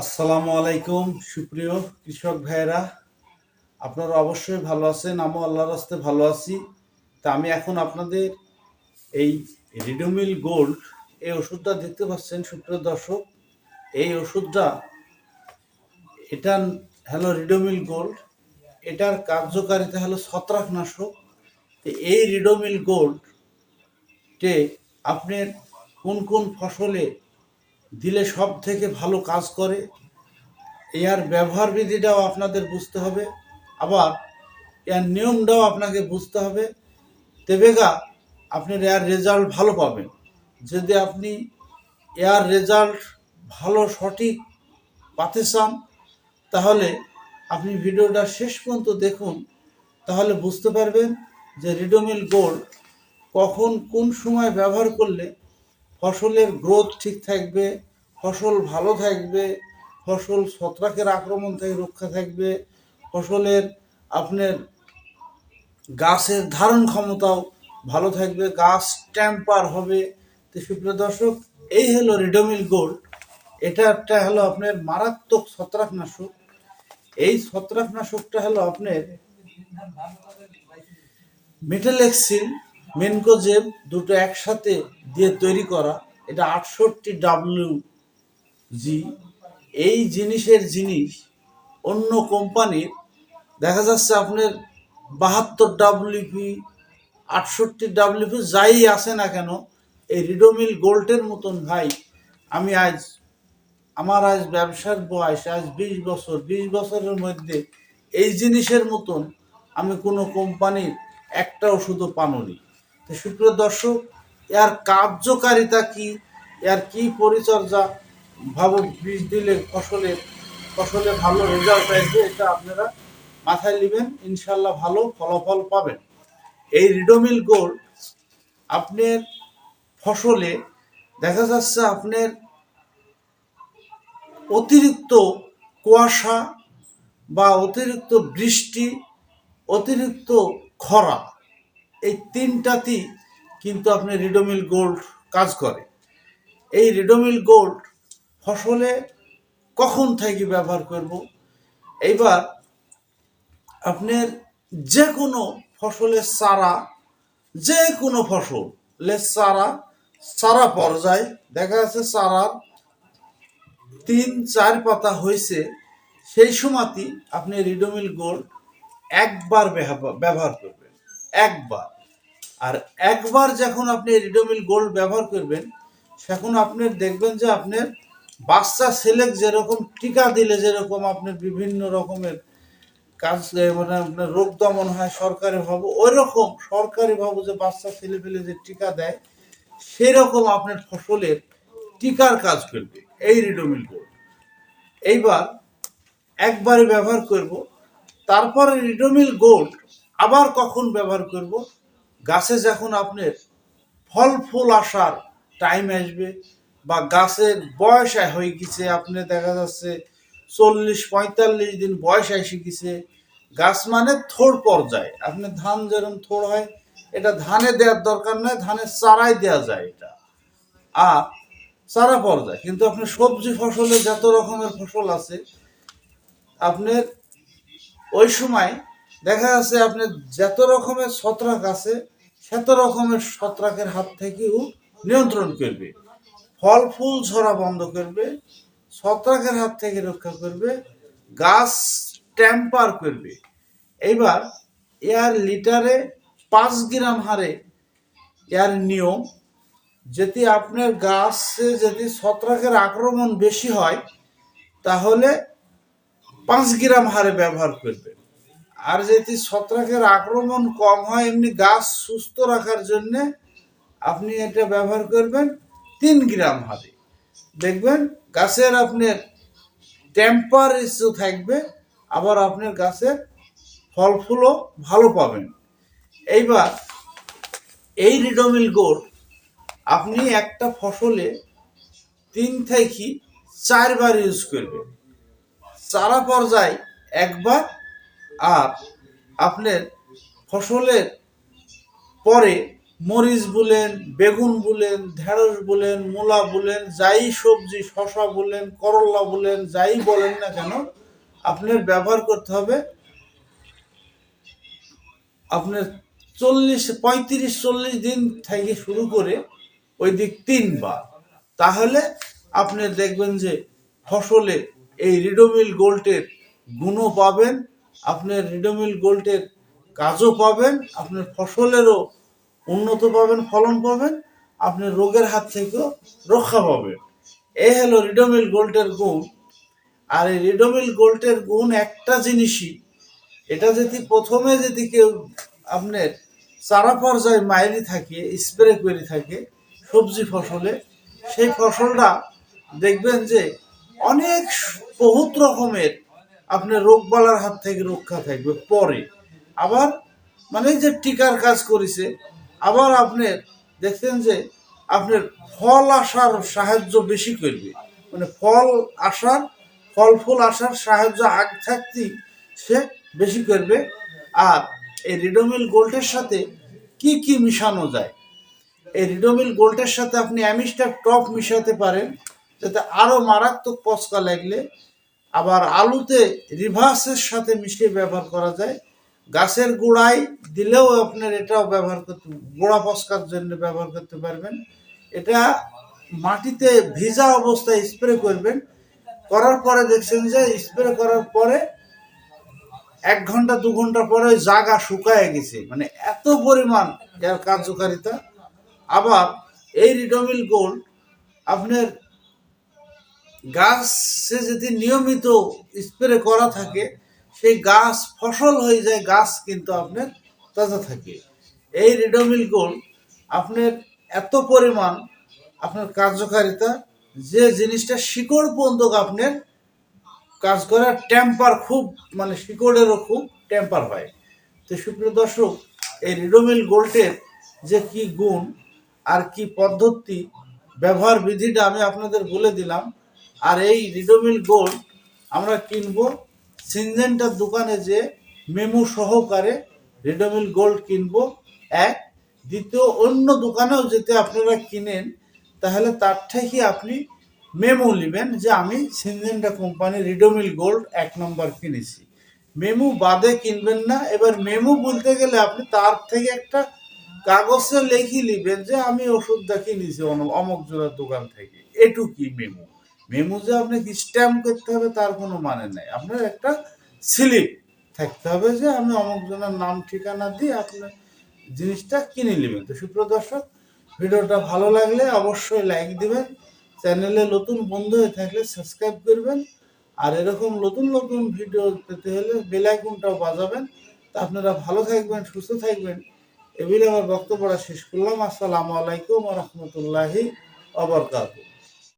আসসালামু আলাইকুম, সুপ্রিয় কৃষক ভাইয়েরা। আপনারা অবশ্যই ভালো আছেন, আমিও আল্লাহর রাস্তে ভালো আছি। তা আমি এখন আপনাদের এই রিডোমিল গোল্ড এই ওষুধটা দেখতে পাচ্ছেন, সুপ্রিয় দর্শক। এই ওষুধটা, এটা হলো রিডোমিল গোল্ড। এটার কার্যকারিতা হলো ছত্রাকনাশক। তো এই রিডোমিল গোল্ড তে আপনার কোন কোন ফসলে দিলে সব থেকে ভালো কাজ করে। এর ব্যবহার বিধিটাও আপনাদের বুঝতে হবে। আবার এর নিয়মটাও আপনাকে বুঝতে হবে। তেবেগা আপনার এর রেজাল্ট ভালো পাবেন। যদি আপনি এর রেজাল্ট ভালো, সঠিক পাতে চান, তাহলে আপনি ভিডিওটা শেষ পর্যন্ত দেখুন। তাহলে বুঝতে পারবেন যে রিডোমিল গোল্ড কখন কোন সময় ব্যবহার করলে ফসলের গ্রোথ ঠিক থাকবে, ফসল ভালো থাকবে, ফসল ছত্রাকের আক্রমণ থেকে রক্ষা থাকবে, ফসলের আপনার গাছের ধারণ ক্ষমতাও ভালো থাকবে, গাছ টেম্পার হবে। তো সুপ্রিয় দর্শক, এই হলো রিডোমিল গোল্ড। এটা একটা হলো আপনার মারাত্মক ছত্রাকনাশক। এই ছত্রাকনাশকটা হলো আপনার মেটালেক্সিল মেনকোজেব দুটো একসাথে দিয়ে তৈরি করা, এটা আটষট্টি ডাব্লিউ জি। এই জিনিসের জিনিস অন্য কোম্পানির, দেখা যাচ্ছে আপনার বাহাত্তর ডাব্লিউপি আটষট্টি ডাব্লিউপি যাই আসে না কেন, এই রিডোমিল গোল্ডের মতন ভাই, আমি আজ, আমার আজ ব্যবসার বয়স, আজ বিশ বছর, বিশ বছরের মধ্যে এই জিনিসের মতন আমি কোনো কোম্পানির একটা ওষুধও পানোনি। সুপ্রিয় দর্শক, এর কার্যকারিতা কি? এর কি পরিচর্যা? ভাব বীজ দিলে ফসলের ফসলে ভালো রেজাল্ট আসবে এটা আপনারা মাথায় নেবেন ইনশাল্লাহ ভালো ফলাফল পাবেন। এই রিডোমিল গোল্ড আপনার ফসলে দেখা যাচ্ছে আপনার অতিরিক্ত কুয়াশা বা অতিরিক্ত বৃষ্টি, অতিরিক্ত খরা। এই তিনটাতেই কিন্তু আপনি রিডোমিল গোল্ড কাজ করে। এই রিডোমিল গোল্ড ফসলে কখন থেকে ব্যবহার করব? এইবার আপনার যে কোনো ফসলের চারা যে কোনো ফসলের চারা চারা পর্যায়ে, দেখা যাচ্ছে চারার তিন, চার পাতা হয়েছে, সেই সময়তেই আপনি রিডোমিল গোল্ড একবার ব্যবহার করবেন একবার। আর একবার যখন আপনি রিডোমিল গোল্ড ব্যবহার করবেন, সেখন আপনি দেখবেন যে আপনার বাচ্চা ছেলেক যেরকম, টিকা দিলে যেরকম আপনার বিভিন্ন রকমের কাজ মানে আপনার রোগ দমন হয় সরকারিভাবে ওই রকম সরকারিভাবে যে বাচ্চা ছেলে পেলে যে টিকা দেয়, সেরকম আপনার ফসলের টিকার কাজ করবে এই রিডোমিল গোল্ড এইবার একবারে ব্যবহার করব, তারপরে রিডোমিল গোল্ড আবার কখন ব্যবহার করব? গাছে যখন আপনার ফল ফুল আসার টাইম আসবে বা গাছের বয়স হয়ে গেছে আপনি দেখা যাচ্ছে চল্লিশ, পঁয়তাল্লিশ দিন বয়স এসে গেছে, গাছ মানে থোড় পর্যায়ে। আপনি ধান যেরকম থোড় হয়, এটা ধানে দেওয়ার দরকার নয় ধানের চারাই দেওয়া যায় এটা। আর চারা পর্যায়ে, কিন্তু আপনার সবজি ফসলে যত রকমের ফসল আছে, আপনার ওই সময় দেখা যাচ্ছে আপনার যত রকমের ছত্রাক আছে, সেত রকমের ছত্রাকের হাত থেকেও নিয়ন্ত্রণ করবে। ফল, ফুল, ঝরা বন্ধ করবে, ছত্রাকের হাত থেকে রক্ষা করবে, গাছ ট্যাম্পার করবে। এইবার এয়ার লিটারে পাঁচ গ্রাম হারে এর নিয়ম, যদি আপনার গাছে যদি ছত্রাকের আক্রমণ বেশি হয়, তাহলে পাঁচ গ্রাম হারে ব্যবহার করবেন আর যদি ছত্রাকের আক্রমণ কম হয়, এমনি গাছ সুস্থ রাখার জন্য আপনি এটা ব্যবহার করবেন তিন গ্রাম হারে দেখবেন গাছের আপনার টেম্পারেচার থাকবে, আবার আপনার গাছের ফল ফুলও ভালো পাবেন। এইবার এই রিডোমিল গোল্ড আপনি একটা ফসলে তিন থেকে চারবার ইউজ করবেন। চারা পর্যায়ে একবার আর আপনার ফসলের পরে মরিচ বলেন, বেগুন বলেন, ঢেঁড়স বলেন, মূলা বলেন, যাই সবজি শশা বলেন, করলা বলেন, যাই বলেন না কেন, আপনার ব্যবহার করতে হবে আপনার চল্লিশ, পঁয়ত্রিশ, চল্লিশ দিন থেকে শুরু করে ওই দিক তিনবার। তাহলে আপনি দেখবেন যে ফসলে এই রিডোমিল গোল্টের গুণও পাবেন আপনার রিডোমিল গোল্ডের কাজও পাবেন, আপনার ফসলেরও উন্নত পাবেন, ফলন পাবেন আপনি রোগের হাত থেকেও রক্ষা পাবেন। এ হলো রিডোমিল গোল্ডের গুণ। আর এই রিডোমিল গোল্টের গুণ একটা জিনিসই, এটা যদি প্রথমে যদি কেউ আপনার চারা পর্যায়ে মাইরি থাকে, স্প্রে করে থাকে সবজি ফসলে, সেই ফসলটা দেখবেন যে অনেক বহুত রকমের আপনার রোগবালার হাত থেকে রক্ষা থাকবে পরে। আবার মানে যে টিকার কাজ করেছে, আবার আপনার দেখছেন যে আপনার ফল আসার সাহায্য বেশি করবে। মানে ফল আসার, ফল ফুল আসার সাহায্য আগ থাকতেই সে বেশি করবে। আর এই রিডোমিল গোল্ডের সাথে কি কি মিশানো যায়? এই রিডোমিল গোল্ডের সাথে আপনি অ্যামিস্টার টপ মিশাতে পারেন, যাতে আরও মারাত্মক পচকা লাগলে আবার আলুতে রিভার্সের সাথে মিশিয়ে ব্যবহার করা যায়। গাছের গোড়ায় দিলেও আপনার এটাও ব্যবহার করতে, গোড়া পচকার জন্য ব্যবহার করতে পারবেন। এটা মাটিতে ভিজা অবস্থায় স্প্রে করবেন। করার পরে দেখছেন যে স্প্রে করার পরে এক ঘণ্টা, দু ঘণ্টা পরে জাগা শুকায় গেছে। মানে এত পরিমাণ এর কার্যকারিতা। আবার এই রিডোমিল গোল্ড আপনার গাছে যদি নিয়মিত স্প্রে করা থাকে, সেই গাছ ফসল হয়ে যায়, গাছ কিন্তু আপনার তাজা থাকে। এই রেডোমিল গোল্ড আপনার এত পরিমাণ আপনার কার্যকারিতা, যে জিনিসটা শিকড় পর্যন্ত আপনার কাজ করার টেম্পার খুব মানে শিকড়েরও খুব টেম্পার হয়। তো সুপ্রিয় দর্শক, এই রিডোমিল গোল্ডের যে কি গুণ আর কি পদ্ধতি, ব্যবহার বিধিটা আমি আপনাদের বলে দিলাম। আর এই রিডোমিল গোল্ড আমরা কিনবো সিনজেন্টার দোকানে যে মেমু সহকারে রিডোমিল গোল্ড কিনবো, এক। দ্বিতীয়, অন্য দোকানেও যেতে আপনারা কিনেন, তাহলে তার থেকে আপনি মেমো নেবেন যে আমি সিনজেন্টা কোম্পানি রিডোমিল গোল্ড এক নম্বর কিনেছি। মেমু বাদে কিনবেন না। এবার মেমু বলতে গেলে আপনি তার থেকে একটা কাগজে লিখে নেবেন যে আমি ওষুধটা কিনেছি অমুক জোড়ার দোকান থেকে। এটুকুই মেমু। মেমু যে আপনাকে স্ট্যাম্প করতে হবে, তার কোনো মানে নাই। আপনার একটা স্লিপ থাকতে হবে যে আমি অমুক জনের নাম, ঠিকানা দিয়ে আপনার জিনিসটা কিনে নেবেন। তো সুপ্রদর্শক ভিডিওটা ভালো লাগলে অবশ্যই লাইক দিবেন, চ্যানেলে নতুন বন্ধু হয়ে থাকলে সাবস্ক্রাইব করবেন, আর এরকম নতুন নতুন ভিডিও পেতে হলে বেল আইকনটাও বাজাবেন। তা আপনারা ভালো থাকবেন, সুস্থ থাকবেন এগুলি আমার বক্তব্যটা শেষ করলাম। আসসালামু আলাইকুম রহমতুল্লাহি অবরকাতুহ